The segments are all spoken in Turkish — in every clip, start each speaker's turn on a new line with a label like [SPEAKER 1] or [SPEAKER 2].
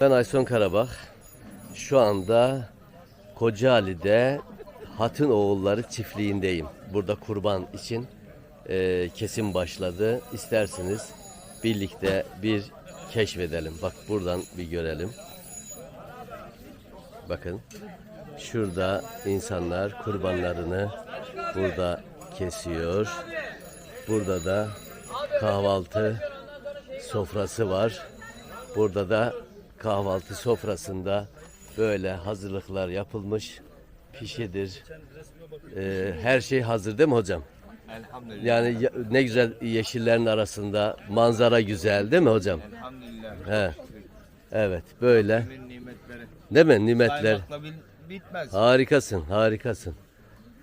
[SPEAKER 1] Ben Ayson Karabak. Şu anda Kocaeli'de Hatın Oğulları çiftliğindeyim. Burada kurban için e, kesim başladı. İsterseniz birlikte bir keşfedelim. Bak buradan bir görelim. Bakın şurada insanlar kurbanlarını burada kesiyor. Burada da kahvaltı sofrası var. Burada da kahvaltı sofrasında böyle hazırlıklar yapılmış. Pişidir. Ee, her şey hazır değil mi hocam?
[SPEAKER 2] Elhamdülillah.
[SPEAKER 1] Yani ya- ne güzel yeşillerin arasında manzara güzel değil mi hocam?
[SPEAKER 2] Elhamdülillah.
[SPEAKER 1] He. Evet böyle.
[SPEAKER 2] Kimin nimetleri.
[SPEAKER 1] Değil mi nimetler?
[SPEAKER 2] Saymakla bil- bitmez.
[SPEAKER 1] Harikasın, harikasın.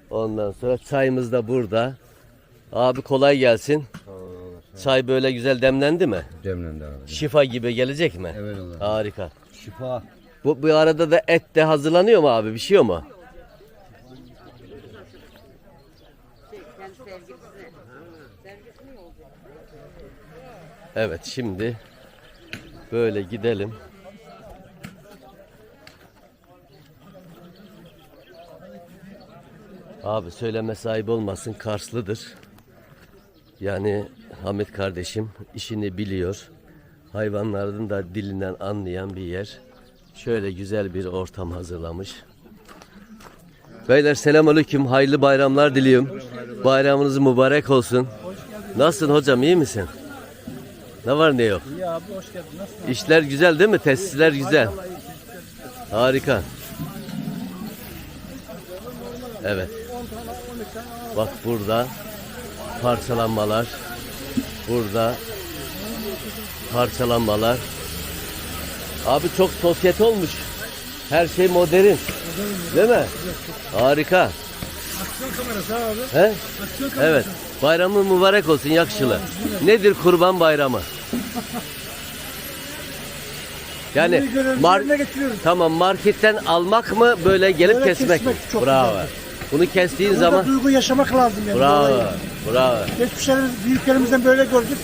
[SPEAKER 1] Ondan sonra çayımız da burada. Abi kolay gelsin. Çay böyle güzel demlendi mi?
[SPEAKER 3] Demlendi abi.
[SPEAKER 1] Şifa gibi gelecek mi?
[SPEAKER 3] Evet olur.
[SPEAKER 1] Harika.
[SPEAKER 3] Şifa.
[SPEAKER 1] Bu, bu arada da et de hazırlanıyor mu abi? Bir şey mu? Evet şimdi böyle gidelim. Abi söyleme sahip olmasın Karslıdır. Yani Hamit kardeşim işini biliyor. Hayvanların da dilinden anlayan bir yer. Şöyle güzel bir ortam hazırlamış. Beyler selamünaleyküm. Hayırlı bayramlar diliyorum. Bayramınız mübarek olsun. Nasılsın hocam iyi misin? Ne var ne yok?
[SPEAKER 4] İyi abi hoş geldin. Nasılsın?
[SPEAKER 1] İşler güzel değil mi? Tesisler güzel. Harika. Evet. Bak burada parçalanmalar. Burada parçalanmalar. Abi çok sosyete olmuş. Her şey modern. Değil mi? Harika.
[SPEAKER 4] Aksiyon kamerası abi.
[SPEAKER 1] He?
[SPEAKER 4] Aksiyon kamerası.
[SPEAKER 1] Evet. Bayramın mübarek olsun yakışılı. Nedir kurban bayramı? Yani mar- tamam marketten almak mı böyle gelip
[SPEAKER 4] Böyle
[SPEAKER 1] kesmek? mi?
[SPEAKER 4] kesmek çok
[SPEAKER 1] Bravo.
[SPEAKER 4] güzeldir.
[SPEAKER 1] Bunu kestiğin
[SPEAKER 4] Burada
[SPEAKER 1] zaman
[SPEAKER 4] duygu yaşamak lazım yani.
[SPEAKER 1] bravo. Bravo.
[SPEAKER 4] Geçmişlerimiz, büyüklerimizden böyle gördük.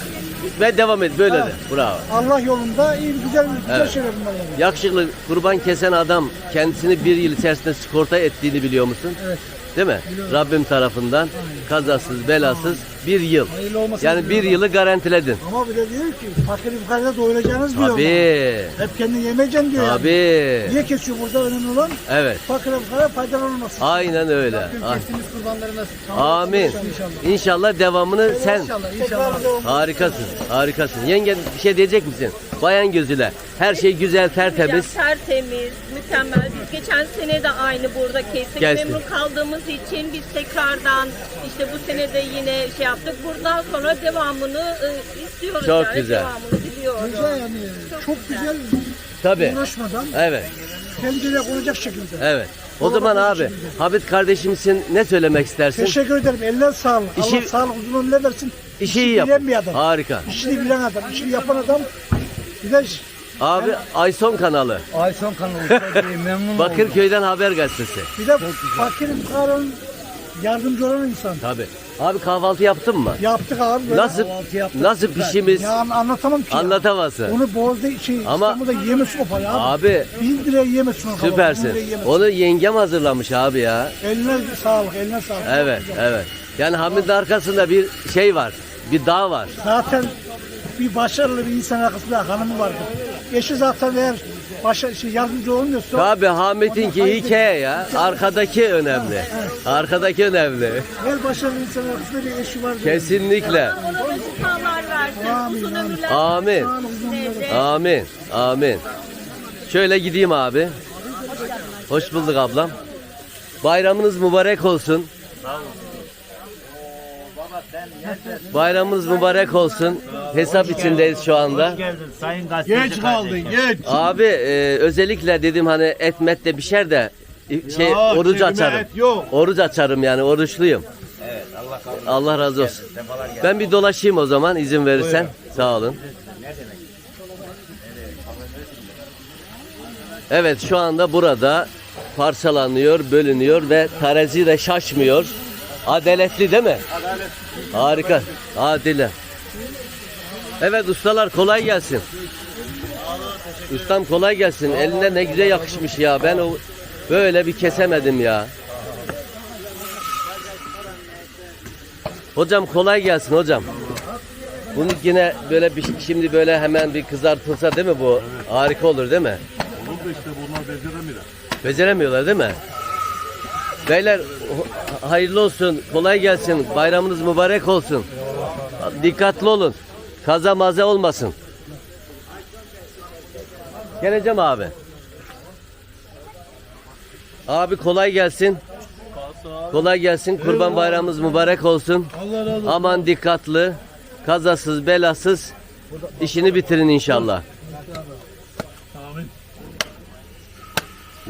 [SPEAKER 1] Ve devam et böyle
[SPEAKER 4] Ha.
[SPEAKER 1] de. Bravo.
[SPEAKER 4] Allah yolunda iyi güzel güzel
[SPEAKER 1] Evet.
[SPEAKER 4] şeyler bunlar yani.
[SPEAKER 1] Yakışıklı kurban kesen adam kendisini bir yıl içerisinde sigorta ettiğini biliyor musun?
[SPEAKER 4] Evet.
[SPEAKER 1] Değil mi? Rabbim tarafından kazasız belasız bir yıl.
[SPEAKER 4] Hayırlı olmasını
[SPEAKER 1] Yani bir
[SPEAKER 4] diliyorum.
[SPEAKER 1] yılı garantiledin.
[SPEAKER 4] Ama bir de diyor ki fakir fukarada doyuracağınız diyor.
[SPEAKER 1] Tabii.
[SPEAKER 4] bana. Hep kendini yemeyeceksin diyor. yani.
[SPEAKER 1] Tabii.
[SPEAKER 4] Niye kesiyor burada önemli olan?
[SPEAKER 1] Evet.
[SPEAKER 4] Fakir fukara faydalanılmasın.
[SPEAKER 1] Aynen öyle.
[SPEAKER 4] Rabbim
[SPEAKER 1] Ah.
[SPEAKER 4] kestiğimiz kurbanları nasıl?
[SPEAKER 1] Amin.
[SPEAKER 4] İnşallah.
[SPEAKER 1] İnşallah devamını sen
[SPEAKER 4] İnşallah. İnşallah.
[SPEAKER 1] harikasın. Harikasın. Yengen bir şey diyecek misin? Bayan gözüyle. Her şey güzel, tertemiz.
[SPEAKER 5] Ya, tertemiz, mükemmel. Biz geçen sene de aynı burada kestik.
[SPEAKER 1] Kestik.
[SPEAKER 5] Memnun kaldığımız için biz tekrardan işte bu sene de yine şey yaptık. Buradan sonra devamını e, istiyoruz.
[SPEAKER 1] Çok
[SPEAKER 5] yani.
[SPEAKER 1] güzel.
[SPEAKER 5] Devamını diliyoruz.
[SPEAKER 4] Güzel yani. Çok güzel
[SPEAKER 1] Tabii.
[SPEAKER 4] uğraşmadan
[SPEAKER 1] Evet.
[SPEAKER 4] kendine konacak şekilde.
[SPEAKER 1] Evet. O zaman abi Habit kardeşimsin ne söylemek istersin?
[SPEAKER 4] Teşekkür ederim. Eller sağlık.
[SPEAKER 1] İşi-
[SPEAKER 4] Allah sağlık uzun ömürler versin.
[SPEAKER 1] İşi iyi
[SPEAKER 4] bilen
[SPEAKER 1] yap.
[SPEAKER 4] bir adam.
[SPEAKER 1] Harika.
[SPEAKER 4] İşini bilen adam. İşini yapan adam. Bir de
[SPEAKER 1] Abi Ayson kanalı.
[SPEAKER 3] Ayson kanalı memnun oldum.
[SPEAKER 1] Bakırköy'den haber gazetesi.
[SPEAKER 4] bir de fakirin fukaranın yardımcı olan insan.
[SPEAKER 1] Tabii. Abi kahvaltı yaptın mı?
[SPEAKER 4] Yaptık abi. Böyle.
[SPEAKER 1] Nasıl
[SPEAKER 3] kahvaltı yaptık.
[SPEAKER 1] nasıl pişimiz?
[SPEAKER 4] Ya an- anlatamam ki. ya.
[SPEAKER 1] Anlatamazsın.
[SPEAKER 4] Onu Boğaz'da şey,
[SPEAKER 1] Ama-
[SPEAKER 4] İstanbul'da yemesin o parayı abi. Bin liraya yemesin o parayı. Bin liraya
[SPEAKER 1] süpersin.
[SPEAKER 4] yemesin.
[SPEAKER 1] Onu yengem hazırlamış abi ya.
[SPEAKER 4] Eline sağlık, eline sağlık.
[SPEAKER 1] Evet, evet. Yani Hamid'in arkasında bir şey var. Bir dağ var.
[SPEAKER 4] Zaten bir başarılı bir insan arkasında hanımı vardı. Eşi zaten eğer başa, şey, yardımcı olmuyorsa
[SPEAKER 1] Abi Hamit'inki hikaye ya. Arkadaki önemli. Arkadaki önemli.
[SPEAKER 4] her başarılı insan arkasında bir eşi vardı.
[SPEAKER 1] Kesinlikle.
[SPEAKER 5] Allah uzun şifalar versin.
[SPEAKER 1] Amin.
[SPEAKER 4] Uzun ömürler.
[SPEAKER 1] Amin. Amin. Şöyle gideyim abi. Hoş bulduk ablam. Bayramınız mübarek olsun. Bayramınız mübarek olsun. Hesap içindeyiz şu anda.
[SPEAKER 2] geldin sayın gazeteci
[SPEAKER 6] Geç kaldın geç.
[SPEAKER 1] Abi e, özellikle dedim hani et met de pişer de e, şey
[SPEAKER 6] Yok,
[SPEAKER 1] oruç açarım.
[SPEAKER 6] et yok.
[SPEAKER 1] Oruç açarım yani oruçluyum.
[SPEAKER 2] Evet Allah kabul
[SPEAKER 1] Allah razı olsun. Ben bir dolaşayım o zaman izin verirsen. Sağ olun. Evet şu anda burada parçalanıyor, bölünüyor ve terazi de şaşmıyor. Adaletli değil mi? Harika. Adile. Evet ustalar kolay gelsin. Ustam kolay gelsin. Eline ne güzel yakışmış ya. Ben o böyle bir kesemedim ya. Hocam kolay gelsin hocam. Bunu yine böyle bir şimdi böyle hemen bir kızartılsa değil mi bu? Harika olur değil mi?
[SPEAKER 6] Olur da işte bunlar beceremiyor.
[SPEAKER 1] Beceremiyorlar değil mi? Beyler hayırlı olsun, kolay gelsin, bayramınız mübarek olsun. Dikkatli olun, kaza maze olmasın. Geleceğim abi. Abi kolay gelsin. Kolay gelsin, kurban bayramımız mübarek olsun. Aman dikkatli, kazasız belasız işini bitirin inşallah.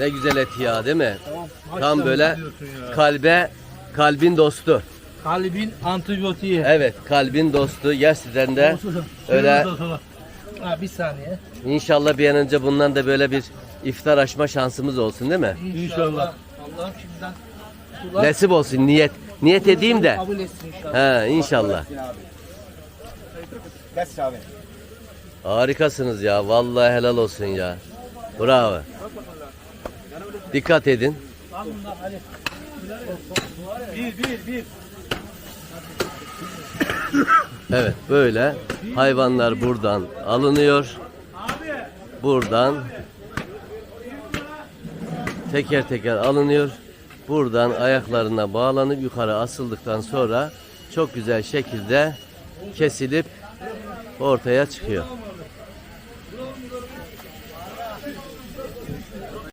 [SPEAKER 1] Ne güzel et ya değil mi? Tam böyle kalbe kalbin dostu.
[SPEAKER 3] Kalbin antibiyotiği.
[SPEAKER 1] Evet kalbin dostu. Gerçekten de öyle
[SPEAKER 3] Ha, bir saniye.
[SPEAKER 1] inşallah bir an önce bundan da böyle bir iftar açma şansımız olsun değil mi?
[SPEAKER 3] İnşallah. Allah'ım şimdiden
[SPEAKER 1] Nasip olsun niyet. Niyet edeyim de.
[SPEAKER 3] kabul etsin inşallah.
[SPEAKER 1] He inşallah.
[SPEAKER 2] Kes abi.
[SPEAKER 1] Harikasınız ya. Vallahi helal olsun ya. Bravo. Dikkat edin. Evet böyle hayvanlar buradan alınıyor. Buradan teker teker alınıyor. Buradan ayaklarına bağlanıp yukarı asıldıktan sonra çok güzel şekilde kesilip ortaya çıkıyor.